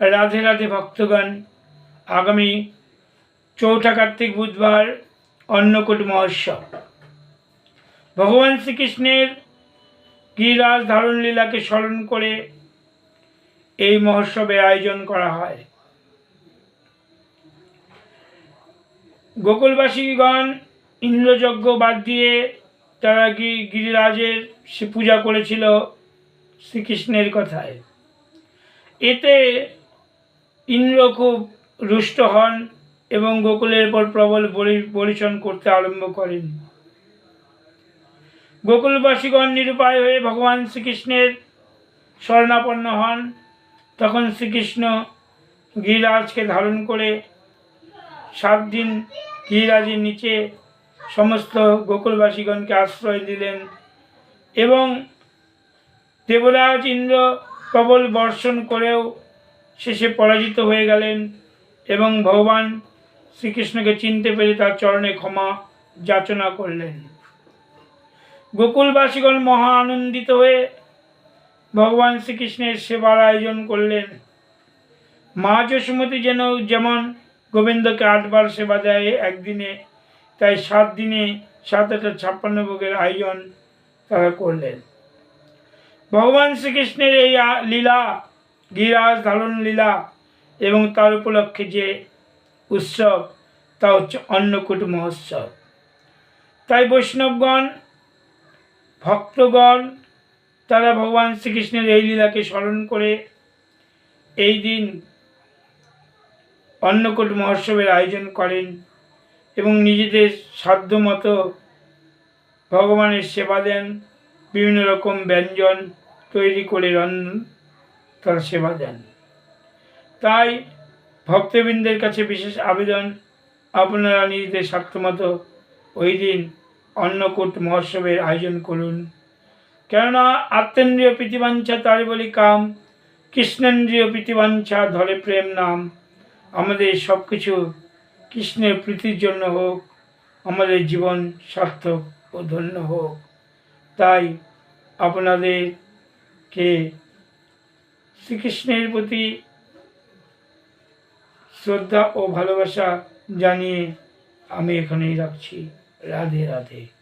রাধে রাধে ভক্তগণ, আগামী চৌঠা কার্তিক বুধবার অন্নকূট মহোৎসব। ভগবান শ্রীকৃষ্ণের গিরিরাজ ধারণ লীলাকে স্মরণ করে এই মহোৎসবের আয়োজন করা হয়। গোকুলবাসীগণ ইন্দ্রযজ্ঞ বাদ দিয়ে তারা গিরিরাজের সে পূজা করেছিল শ্রীকৃষ্ণের কথায়? এতে ইন্দ্র খুব রুষ্ট হন এবং গোকুলের পর প্রবল বলি বলিচন করতে আরম্ভ করেন। গোকুলবাসীগণ নিরুপায় হয়ে ভগবান শ্রীকৃষ্ণের শরণাপন্ন হন। তখন শ্রীকৃষ্ণ গিরিরাজকে ধারণ করে সাত দিন গিরিরাজের নিচে সমস্ত গোকুলবাসীগণকে আশ্রয় দিলেন এবং দেবরাজ ইন্দ্র প্রবল বর্ষণ করেও শেষে পরাজিত হয়ে গেলেন এবং ভগবান শ্রীকৃষ্ণকে চিনতে পেরে তার চরণে ক্ষমা যাচনা করলেন। গোকুলবাসীগণ মহা আনন্দিত হয়ে ভগবান শ্রীকৃষ্ণের সেবার আয়োজন করলেন। মা যশোমতী যেন যেমন গোবিন্দকে আটবার সেবা দেয় একদিনে, তাই সাত দিনে সাত হাজার ছাপ্পান্ন ভোগের আয়োজন তারা করলেন। ভগবান শ্রীকৃষ্ণের এই লীলা গিরাজ ধারণ লীলা এবং তার উপলক্ষে যে উৎসব, তা হচ্ছে অন্নকূট মহোৎসব। তাই বৈষ্ণবগণ, ভক্তগণ, তারা ভগবান শ্রীকৃষ্ণের এই লীলাকে স্মরণ করে এই দিন অন্নকূট মহোৎসবের আয়োজন করেন এবং নিজেদের সাধ্য মতো ভগবানের সেবা দেন। বিভিন্ন রকম ব্যঞ্জন তৈরি করে রান তারা সেবা দেন। তাই ভক্তবৃন্দের কাছে বিশেষ আবেদন, আপনারা নিজেদের স্বার্থমতো ওই দিন অন্নকূট মহোৎসবের আয়োজন করুন। কেননা আত্মেন্দ্রীয় প্রীতিবাঞ্ছা তার বলি কাম, কৃষ্ণেন্দ্রিয় প্রীতিবাঞ্ছা ধরে প্রেম নাম। আমাদের সব কিছু কৃষ্ণের প্রীতির জন্য হোক, আমাদের জীবন সার্থক ও ধন্য হোক। তাই আপনাদেরকে শ্রীকৃষ্ণের প্রতি শ্রদ্ধা ও ভালোবাসা জানিয়ে আমি এখানেই রাখছি। রাধে রাধে।